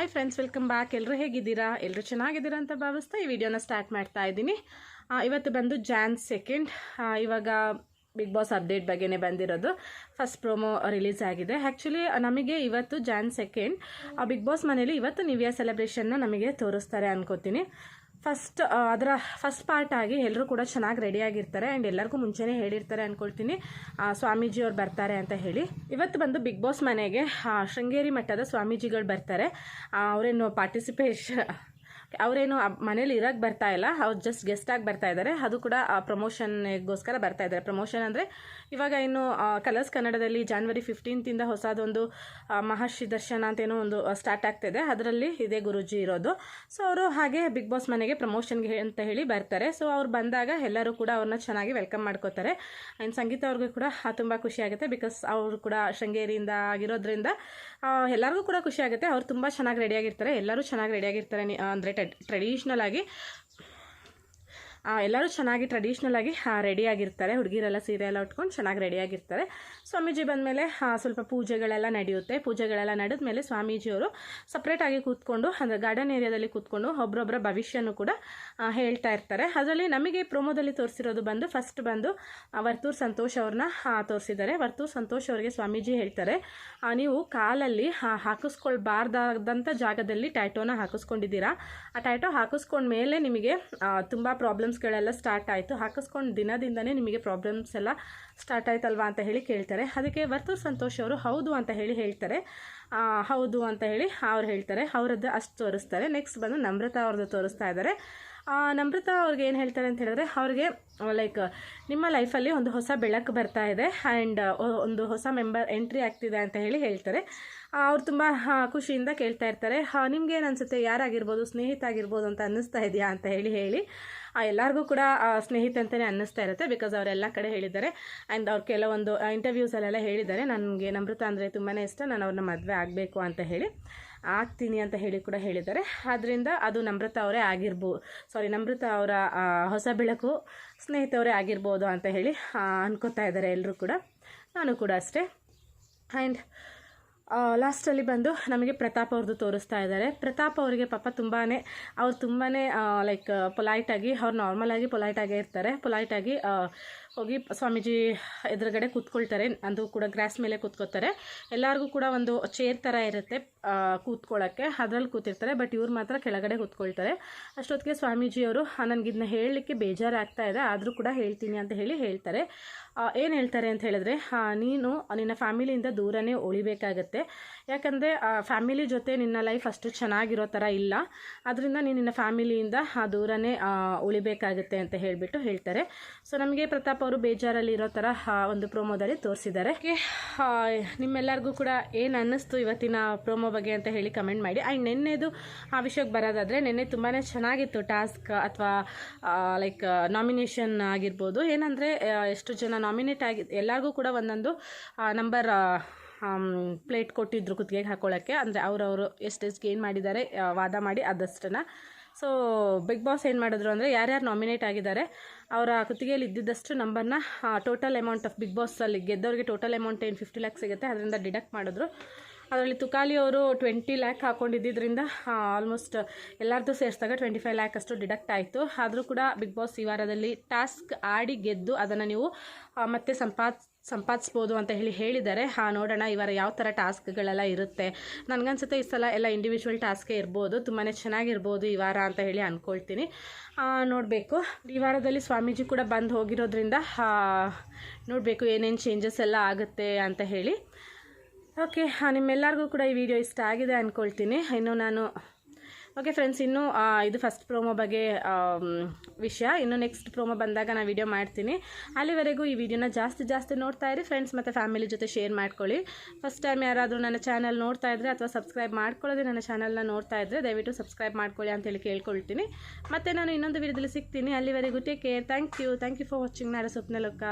Hi friends welcome back ಎಲ್ಲರೂ ಹೇಗಿದ್ದೀರಾ? ಎಲ್ಲರೂ ಚೆನ್ನಾಗಿದ್ದೀರಾ ಅಂತ ಭಾವಿಸ್ತಾ ಈ ವಿಡಿಯೋನ ಸ್ಟಾರ್ಟ್ ಮಾಡ್ತಾ ಇದ್ದೀನಿ. ಇವತ್ತು ಬಂದು ಜಾನ್ ಸೆಕೆಂಡ್ ಇವಾಗ ಬಿಗ್ ಬಾಸ್ ಅಪ್ಡೇಟ್ ಬಗ್ಗೆನೇ ಬಂದಿರೋದು. ಫಸ್ಟ್ ಪ್ರೊಮೋ ರಿಲೀಸ್ ಆಗಿದೆ. ಆ್ಯಕ್ಚುಲಿ ನಮಗೆ ಇವತ್ತು ಜಾನ್ ಸೆಕೆಂಡ್ ಬಿಗ್ ಬಾಸ್ ಮನೇಲಿ ಇವತ್ತು ನ್ಯೂ ಸೆಲೆಬ್ರೇಷನ್ನ ನಮಗೆ ತೋರಿಸ್ತಾರೆ ಅನ್ಕೋತೀನಿ. ಫಸ್ಟ್ ಅದರ ಫಸ್ಟ್ ಪಾರ್ಟ್ ಆಗಿ ಎಲ್ಲರೂ ಕೂಡ ಚೆನ್ನಾಗಿ ರೆಡಿಯಾಗಿರ್ತಾರೆ ಆ್ಯಂಡ್ ಎಲ್ಲರಿಗೂ ಮುಂಚೆನೇ ಹೇಳಿರ್ತಾರೆ ಅಂದ್ಕೊಳ್ತೀನಿ ಸ್ವಾಮೀಜಿಯವ್ರು ಬರ್ತಾರೆ ಅಂತ ಹೇಳಿ. ಇವತ್ತು ಬಂದು ಬಿಗ್ ಬಾಸ್ ಮನೆಗೆ ಶೃಂಗೇರಿ ಮಠದ ಸ್ವಾಮೀಜಿಗಳು ಬರ್ತಾರೆ. ಅವರೇನು ಪಾರ್ಟಿಸಿಪೇಷನ್ ಅವರೇನು ಮನೇಲಿ ಇರೋಕ್ಕೆ ಬರ್ತಾ ಇಲ್ಲ ಅವ್ರು ಜಸ್ಟ್ ಆಗಿ ಬರ್ತಾ ಇದ್ದಾರೆ ಅದು ಕೂಡ ಪ್ರಮೋಷನ್ಗೋಸ್ಕರ ಬರ್ತಾ ಇದ್ದಾರೆ ಪ್ರಮೋಷನ್ ಅಂದರೆ ಇವಾಗ ಇನ್ನು ಕಲರ್ಸ್ ಕನ್ನಡದಲ್ಲಿ ಜಾನ್ವರಿ ಫಿಫ್ಟೀನ್ತಿಂದ ಹೊಸದೊಂದು ಆ, ಮಹರ್ಷಿ ದರ್ಶನ ಅಂತೇನೋ ಒಂದು ಸ್ಟಾರ್ಟ್ ಆಗ್ತಿದೆ. ಅದರಲ್ಲಿ ಇದೇ ಗುರುಜಿ ಇರೋದು. ಸೊ ಅವರು ಹಾಗೆ ಬಿಗ್ ಬಾಸ್ ಮನೆಗೆ ಪ್ರಮೋಷನ್ಗೆ ಅಂತ ಹೇಳಿ ಬರ್ತಾರೆ. ಸೊ ಅವ್ರು ಬಂದಾಗ ಎಲ್ಲರೂ ಕೂಡ ಅವ್ರನ್ನ ಚೆನ್ನಾಗಿ ವೆಲ್ಕಮ್ ಮಾಡ್ಕೋತಾರೆ. ಆ್ಯಂಡ್ ಸಂಗೀತ ಅವ್ರಿಗೂ ಕೂಡ ತುಂಬ ಖುಷಿ ಆಗುತ್ತೆ ಬಿಕಾಸ್ ಅವರು ಕೂಡ ಶೃಂಗೇರಿಯಿಂದ ಆಗಿರೋದ್ರಿಂದ ಎಲ್ಲರಿಗೂ ಕೂಡ ಖುಷಿ ಆಗುತ್ತೆ. ಅವ್ರು ತುಂಬ ಚೆನ್ನಾಗಿ ರೆಡಿಯಾಗಿರ್ತಾರೆ ಎಲ್ಲರೂ ಚೆನ್ನಾಗಿ ರೆಡಿಯಾಗಿರ್ತಾರೆ ಅಂದರೆ ಟ್ರೆಡಿಷ್ನಲ್ ಆಗಿ ಆ, ಎಲ್ಲರೂ ಚೆನ್ನಾಗಿ ಟ್ರೆಡಿಷ್ನಲ್ ಆಗಿ ರೆಡಿಯಾಗಿರ್ತಾರೆ ಹುಡುಗಿರೆಲ್ಲ ಸೀರೆ ಎಲ್ಲ ಉಟ್ಕೊಂಡು ಚೆನ್ನಾಗಿ ರೆಡಿಯಾಗಿರ್ತಾರೆ ಸ್ವಾಮೀಜಿ ಬಂದಮೇಲೆ ಸ್ವಲ್ಪ ಪೂಜೆಗಳೆಲ್ಲ ನಡೆಯುತ್ತೆ. ಪೂಜೆಗಳೆಲ್ಲ ನಡೆದ ಮೇಲೆ ಸ್ವಾಮೀಜಿಯವರು ಸಪ್ರೇಟಾಗಿ ಕೂತ್ಕೊಂಡು, ಅಂದರೆ ಗಾರ್ಡನ್ ಏರಿಯಾದಲ್ಲಿ ಕೂತ್ಕೊಂಡು ಒಬ್ಬರೊಬ್ಬರ ಭವಿಷ್ಯನೂ ಕೂಡ ಹೇಳ್ತಾ ಇರ್ತಾರೆ. ಅದರಲ್ಲಿ ನಮಗೆ ಪ್ರೋಮೋದಲ್ಲಿ ತೋರಿಸಿರೋದು ಬಂದು ಫಸ್ಟ್ ಬಂದು ವರ್ತೂರ್ ಸಂತೋಷ್ ಅವ್ರನ್ನ ತೋರಿಸಿದ್ದಾರೆ. ವರ್ತೂರ್ ಸಂತೋಷ್ ಅವರಿಗೆ ಸ್ವಾಮೀಜಿ ಹೇಳ್ತಾರೆ ನೀವು ಕಾಲಲ್ಲಿ ಹಾಕಿಸ್ಕೊಳ್ಬಾರ್ದಾದಂಥ ಜಾಗದಲ್ಲಿ ಟ್ಯಾಟೋನ ಹಾಕಿಸ್ಕೊಂಡಿದ್ದೀರಾ? ಆ ಟ್ಯಾಟೋ ಹಾಕಿಸ್ಕೊಂಡ ಮೇಲೆ ನಿಮಗೆ ತುಂಬ ಪ್ರಾಬ್ಲಮ್ಸ್ಗಳೆಲ್ಲ ಸ್ಟಾರ್ಟ್ ಆಯಿತು. ಹಾಕಿಸ್ಕೊಂಡು ದಿನದಿಂದನೇ ನಿಮಗೆ ಪ್ರಾಬ್ಲಮ್ಸ್ ಎಲ್ಲ ಸ್ಟಾರ್ಟ್ ಆಯ್ತಲ್ವಾ ಅಂತ ಹೇಳಿ ಕೇಳ್ತಾರೆ. ಅದಕ್ಕೆ ವರ್ತೂರ್ ಸಂತೋಷ್ ಅವರು ಹೌದು ಅಂತ ಹೇಳಿ ಹೇಳ್ತಾರೆ. ಹೌದು ಅಂತ ಹೇಳಿ ಅವ್ರು ಹೇಳ್ತಾರೆ. ಅವರದ್ದು ಅಷ್ಟು ತೋರಿಸ್ತಾರೆ. ನೆಕ್ಸ್ಟ್ ಬಂದು ನಮ್ರತಾ ಅವ್ರದ್ದು ತೋರಿಸ್ತಾ ಇದ್ದಾರೆ. ನಮ್ರತಾ ಅವ್ರಿಗೆ ಏನು ಹೇಳ್ತಾರೆ ಅಂತ ಹೇಳಿದ್ರೆ ಅವ್ರಿಗೆ ಲೈಕ್ ನಿಮ್ಮ ಲೈಫಲ್ಲಿ ಒಂದು ಹೊಸ ಬೆಳಕು ಬರ್ತಾ ಇದೆ ಆ್ಯಂಡ್ ಒಂದು ಹೊಸ ಮೆಂಬರ್ ಎಂಟ್ರಿ ಆಗ್ತಿದೆ ಅಂತ ಹೇಳಿ ಹೇಳ್ತಾರೆ. ಅವ್ರು ತುಂಬ ಖುಷಿಯಿಂದ ಕೇಳ್ತಾ ಇರ್ತಾರೆ. ನಿಮ್ಗೆ ಏನು ಅನಿಸುತ್ತೆ? ಯಾರಾಗಿರ್ಬೋದು? ಸ್ನೇಹಿತ ಆಗಿರ್ಬೋದು ಅಂತ ಅನ್ನಿಸ್ತಾ ಇದೆಯಾ ಅಂತ ಹೇಳಿ ಹೇಳಿ. ಎಲ್ಲರಿಗೂ ಕೂಡ ಸ್ನೇಹಿತ ಅಂತಲೇ ಅನ್ನಿಸ್ತಾ ಇರುತ್ತೆ ಬಿಕಾಸ್ ಅವರೆಲ್ಲ ಕಡೆ ಹೇಳಿದ್ದಾರೆ. ಆ್ಯಂಡ್ ಅವ್ರು ಕೆಲವೊಂದು ಇಂಟರ್ವ್ಯೂಸಲ್ಲೆಲ್ಲ ಹೇಳಿದ್ದಾರೆ. ನನಗೆ ನಮೃತ ಅಂದರೆ ತುಂಬಾ ಇಷ್ಟ. ನಾನು ಅವ್ರನ್ನ ಮದುವೆ ಆಗಬೇಕು ಅಂತ ಹೇಳಿ, ಆಗ್ತೀನಿ ಅಂತ ಹೇಳಿ ಕೂಡ ಹೇಳಿದ್ದಾರೆ. ಆದ್ದರಿಂದ ಅದು ನಮ್ರತ ಅವರೇ ಆಗಿರ್ಬೋದು ಸಾರಿ ನಮೃತ ಅವರ ಹೊಸ ಬೆಳಕು ಸ್ನೇಹಿತವರೇ ಆಗಿರ್ಬೋದು ಅಂತ ಹೇಳಿ ಅನ್ಕೋತಾ ಇದ್ದಾರೆ ಎಲ್ಲರೂ ಕೂಡ. ನಾನು ಕೂಡ ಅಷ್ಟೇ. ಆ್ಯಂಡ್ ಲಾಸ್ಟಲ್ಲಿ ಬಂದು ನಮಗೆ ಪ್ರತಾಪ್ ಅವ್ರದ್ದು ತೋರಿಸ್ತಾ ಇದ್ದಾರೆ. ಪ್ರತಾಪ್ ಅವರಿಗೆ ಪಾಪ ತುಂಬಾ ಅವ್ರು ತುಂಬಾ ಲೈಕ್ ಪೊಲೈಟಾಗಿ ಅವ್ರು ನಾರ್ಮಲಾಗಿ ಪೊಲೈಟಾಗೇ ಇರ್ತಾರೆ. ಪೊಲೈಟಾಗಿ ಹೋಗಿ ಸ್ವಾಮೀಜಿ ಎದುರುಗಡೆ ಕೂತ್ಕೊಳ್ತಾರೆ. ಅದು ಕೂಡ ಗ್ರಾಸ್ ಮೇಲೆ ಕೂತ್ಕೋತಾರೆ ಎಲ್ಲರಿಗೂ ಕೂಡ ಒಂದು ಚೇರ್ ಥರ ಇರುತ್ತೆ ಕೂತ್ಕೊಳ್ಳೋಕ್ಕೆ ಅದರಲ್ಲಿ ಕೂತಿರ್ತಾರೆ, ಬಟ್ ಇವ್ರು ಮಾತ್ರ ಕೆಳಗಡೆ ಕೂತ್ಕೊಳ್ತಾರೆ. ಅಷ್ಟೊತ್ತಿಗೆ ಸ್ವಾಮೀಜಿಯವರು ನನಗಿದನ್ನ ಹೇಳಲಿಕ್ಕೆ ಬೇಜಾರಾಗ್ತಾ ಇದೆ, ಆದರೂ ಕೂಡ ಹೇಳ್ತೀನಿ ಅಂತ ಹೇಳಿ ಹೇಳ್ತಾರೆ. ಏನು ಹೇಳ್ತಾರೆ ಅಂತ ಹೇಳಿದ್ರೆ ನೀನು ನಿನ್ನ ಫ್ಯಾಮಿಲಿಯಿಂದ ದೂರನೇ ಉಳಿಬೇಕಾಗತ್ತೆ. ಯಾಕಂದರೆ ಫ್ಯಾಮಿಲಿ ಜೊತೆ ನಿನ್ನ ಲೈಫ್ ಅಷ್ಟು ಚೆನ್ನಾಗಿರೋ ಥರ ಇಲ್ಲ. ಅದರಿಂದ ನೀನು ನಿನ್ನ ಫ್ಯಾಮಿಲಿಯಿಂದ ಆ ದೂರನೇ ಉಳಿಬೇಕಾಗುತ್ತೆ ಅಂತ ಹೇಳಿಬಿಟ್ಟು ಹೇಳ್ತಾರೆ. ಸೊ, ನಮಗೆ ಪ್ರತಾಪ್ ಅವರು ಬೇಜಾರಲ್ಲಿ ಇರೋ ಥರ ಒಂದು ಪ್ರೋಮೋದಲ್ಲಿ ತೋರಿಸಿದ್ದಾರೆ. ನಿಮ್ಮೆಲ್ಲರಿಗೂ ಕೂಡ ಏನು ಅನ್ನಿಸ್ತು ಇವತ್ತಿನ ಪ್ರೋಮೋ ಬಗ್ಗೆ ಅಂತ ಹೇಳಿ ಕಮೆಂಟ್ ಮಾಡಿ. ಆ್ಯಂಡ್ ನಿನ್ನೆದು ಆ ವಿಷಯಕ್ಕೆ ಬರೋದಾದರೆ, ನಿನ್ನೆ ತುಂಬಾ ಚೆನ್ನಾಗಿತ್ತು ಟಾಸ್ಕ್ ಅಥವಾ ಲೈಕ್ ನಾಮಿನೇಷನ್ ಆಗಿರ್ಬೋದು. ಏನಂದರೆ ಎಷ್ಟು ಜನ ನಾಮಿನೇಟ್ ಆಗಿ, ಎಲ್ಲರಿಗೂ ಕೂಡ ಒಂದೊಂದು ನಂಬರ್ ಪ್ಲೇಟ್ ಕೊಟ್ಟಿದ್ರು ಕುತ್ತಿಗೆಗೆ ಹಾಕೊಳ್ಳೋಕ್ಕೆ. ಅಂದರೆ ಅವರವರು ಎಷ್ಟೆಷ್ಟು ಗೇನ್ ಮಾಡಿದ್ದಾರೆ ವಾದ ಮಾಡಿ ಅದಷ್ಟನ್ನು ಸೊ ಬಿಗ್ ಬಾಸ್ ಏನು ಮಾಡಿದ್ರು ಅಂದರೆ ಯಾರ್ಯಾರು ನಾಮಿನೇಟ್ ಆಗಿದ್ದಾರೆ, ಅವರ ಕುತ್ತಿಗೆಯಲ್ಲಿ ಇದ್ದಿದ್ದಷ್ಟು ನಂಬರ್ನ ಟೋಟಲ್ ಅಮೌಂಟ್ ಆಫ್ ಬಿಗ್ ಬಾಸಲ್ಲಿ ಗೆದ್ದವ್ರಿಗೆ ಟೋಟಲ್ ಅಮೌಂಟ್ ಏನು ಫಿಫ್ಟಿ ಲ್ಯಾಕ್ಸ್ ಸಿಗುತ್ತೆ ಅದರಿಂದ ಡಿಡಕ್ಟ್ ಮಾಡಿದ್ರು. ಅದರಲ್ಲಿ ತುಕಾಲಿ ಅವರು ಟ್ವೆಂಟಿ ಲ್ಯಾಕ್ ಹಾಕೊಂಡಿದ್ದರಿಂದ ಆಲ್ಮೋಸ್ಟ್ ಎಲ್ಲರದ್ದು ಸೇರಿಸಿದಾಗ ಟ್ವೆಂಟಿ ಫೈವ್ ಲ್ಯಾಕ್ ಅಷ್ಟು ಡಿಡಕ್ಟ್ ಆಯಿತು. ಆದರೂ ಕೂಡ ಬಿಗ್ ಬಾಸ್ ಈ ವಾರದಲ್ಲಿ ಟಾಸ್ಕ್ ಆಡಿ ಗೆದ್ದು ಅದನ್ನು ನೀವು ಮತ್ತೆ ಸಂಪಾದ್ ಸಂಪಾದಿಸ್ಬೋದು ಅಂತ ಹೇಳಿ ಹೇಳಿದ್ದಾರೆ ಹಾಂ, ನೋಡೋಣ, ಇವರ ವಾರ ಯಾವ ಥರ ಟಾಸ್ಕ್ಗಳೆಲ್ಲ ಇರುತ್ತೆ. ನನಗನ್ಸುತ್ತೆ ಈ ಸಲ ಎಲ್ಲ ಇಂಡಿವಿಜುವಲ್ ಟಾಸ್ಕೇ ಇರ್ಬೋದು ತುಂಬಾ ಚೆನ್ನಾಗಿರ್ಬೋದು ಈ ವಾರ ಅಂತ ಹೇಳಿ ಅಂದ್ಕೊಳ್ತೀನಿ ನೋಡಬೇಕು. ಈ ವಾರದಲ್ಲಿ ಸ್ವಾಮೀಜಿ ಕೂಡ ಬಂದು ಹೋಗಿರೋದ್ರಿಂದ ನೋಡಬೇಕು ಏನೇನು ಚೇಂಜಸ್ ಎಲ್ಲ ಆಗುತ್ತೆ ಅಂತ ಹೇಳಿ. ಓಕೆ ನಿಮ್ಮೆಲ್ಲರಿಗೂ ಕೂಡ ಈ ವಿಡಿಯೋ ಇಷ್ಟ ಆಗಿದೆ ಅಂದ್ಕೊಳ್ತೀನಿ ಇನ್ನು ನಾನು ಓಕೆ ಫ್ರೆಂಡ್ಸ್ ಇನ್ನು ಇದು ಫಸ್ಟ್ ಪ್ರೋಮೋ ಬಗ್ಗೆ ವಿಷಯ. ಇನ್ನು ನೆಕ್ಸ್ಟ್ ಪ್ರೋಮೋ ಬಂದಾಗ ನಾನು ವಿಡಿಯೋ ಮಾಡ್ತೀನಿ. ಅಲ್ಲಿವರೆಗೂ ಈ ವಿಡಿಯೋನ ಜಾಸ್ತಿ ಜಾಸ್ತಿ ನೋಡ್ತಾ ಇರಿ ಫ್ರೆಂಡ್ಸ್ ಮತ್ತು ಫ್ಯಾಮಿಲಿ ಜೊತೆ ಶೇರ್ ಮಾಡ್ಕೊಳ್ಳಿ. ಫಸ್ಟ್ ಟೈಮ್ ಯಾರಾದರೂ ನನ್ನ ಚಾನಲ್ ನೋಡ್ತಾ ಇದ್ದರೆ ಅಥವಾ ಸಬ್ಸ್ಕ್ರೈಬ್ ಮಾಡ್ಕೊಳ್ಳೋದೇ ನನ್ನ ಚಾನಲ್ನ ನೋಡ್ತಾ ಇದ್ದರೆ ದಯವಿಟ್ಟು ಸಬ್ಸ್ಕ್ರೈಬ್ ಮಾಡ್ಕೊಳ್ಳಿ ಅಂತೇಳಿ ಕೇಳ್ಕೊಳ್ತೀನಿ. ಮತ್ತು ನಾನು ಇನ್ನೊಂದು ವಿಡಿಯೋದಲ್ಲಿ ಸಿಗ್ತೀನಿ. ಅಲ್ಲಿವರೆಗೂ take care thank you thank you for watching ನಾಳೆ ಸ್ವಪ್ನ ಲೋಕ